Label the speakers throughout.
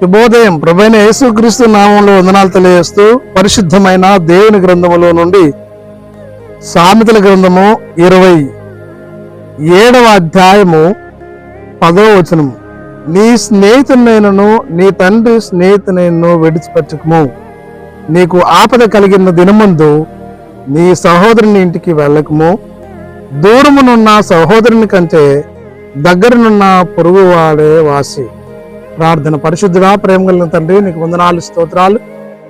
Speaker 1: శుభోదయం. ప్రభైన యేసుక్రీస్తు నామంలో వందనాలు తెలియజేస్తూ పరిశుద్ధమైన దేవుని గ్రంథములో నుండి సామెతల గ్రంథము ఇరవై ఏడవ అధ్యాయము పదవ వచనము. నీ స్నేహితునైనను నీ తండ్రి స్నేహితునైనను విడిచిపెట్టకము నీకు ఆపద కలిగిన దినమందు నీ సహోదరుని ఇంటికి వెళ్ళకము. దూరమునున్న సహోదరుని కంటే దగ్గరనున్న పొరుగువాడే వాసి. ప్రార్థన పరిశుద్ధుడా ప్రేమ కలిగిన తండ్రి నీకు వందనాలు స్తోత్రాలు.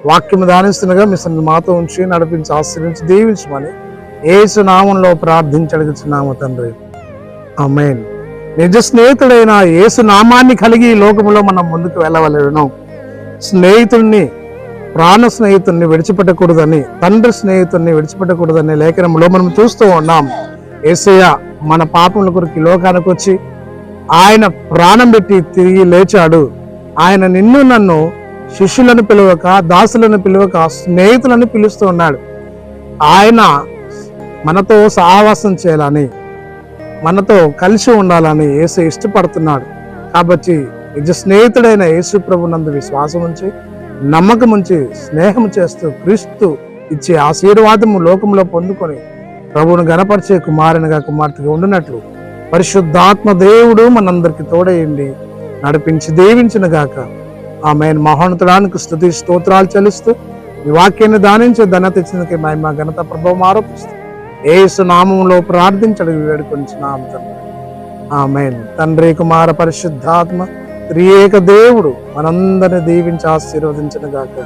Speaker 1: వాక్యం ధ్యానిస్తుండగా మీ సన్నిధి మాతో ఉంచి నడిపించి ఆశ్రయించి దీవించమని ఏసు నామంలో ప్రార్థించి అడుగుతున్నాము తండ్రి. ఆమేన్. నిజ స్నేహితుడైన యేసు నామాన్ని కలిగి లోకంలో లోకములో మనం ముందుకు వెళ్ళవలను. స్నేహితుడిని ప్రాణ స్నేహితుడిని విడిచిపెట్టకూడదని తండ్రి స్నేహితుడిని విడిచిపెట్టకూడదని లేఖనంలో మనం చూస్తూ ఉన్నాం. ఏసయ్య మన పాపముల కొరకు లోకానికి వచ్చి ఆయన ప్రాణం పెట్టి తిరిగి లేచాడు. ఆయన నిన్ను నన్ను శిష్యులను పిలవక దాసులను పిలవక స్నేహితులను పిలుస్తూ ఉన్నాడు. ఆయన మనతో సహవాసం చేయాలని మనతో కలిసి ఉండాలని యేసు ఇష్టపడుతున్నాడు. కాబట్టి నిజ స్నేహితుడైన యేసు ప్రభు నందు విశ్వాసం ఉంచి నమ్మకం ఉంచి స్నేహం చేస్తూ క్రీస్తు ఇచ్చే ఆశీర్వాదము లోకంలో పొందుకొని ప్రభువును గణపరిచే కుమారునిగా కుమార్తెగా ఉండినట్లు పరిశుద్ధాత్మ దేవుడు మనందరికి తోడయండి నడిపించి దీవించిన గాక. ఆమె మహోన్నతుడానికి స్థుతి స్తోత్రాలు చెల్లిస్తూ ఈ వాక్యాన్ని దానించే ధనత ఇచ్చినకి మహిమ ఘనత ప్రభావం ఆరోపిస్తూ ఏసు నామంలో ప్రార్థించడం వేడుకొంచున్నాం తండ్రి. ఆమెన్. తండ్రి కుమార పరిశుద్ధాత్మ త్రియేక దేవుడు మనందరిని దీవించి ఆశీర్వదించిన గాక.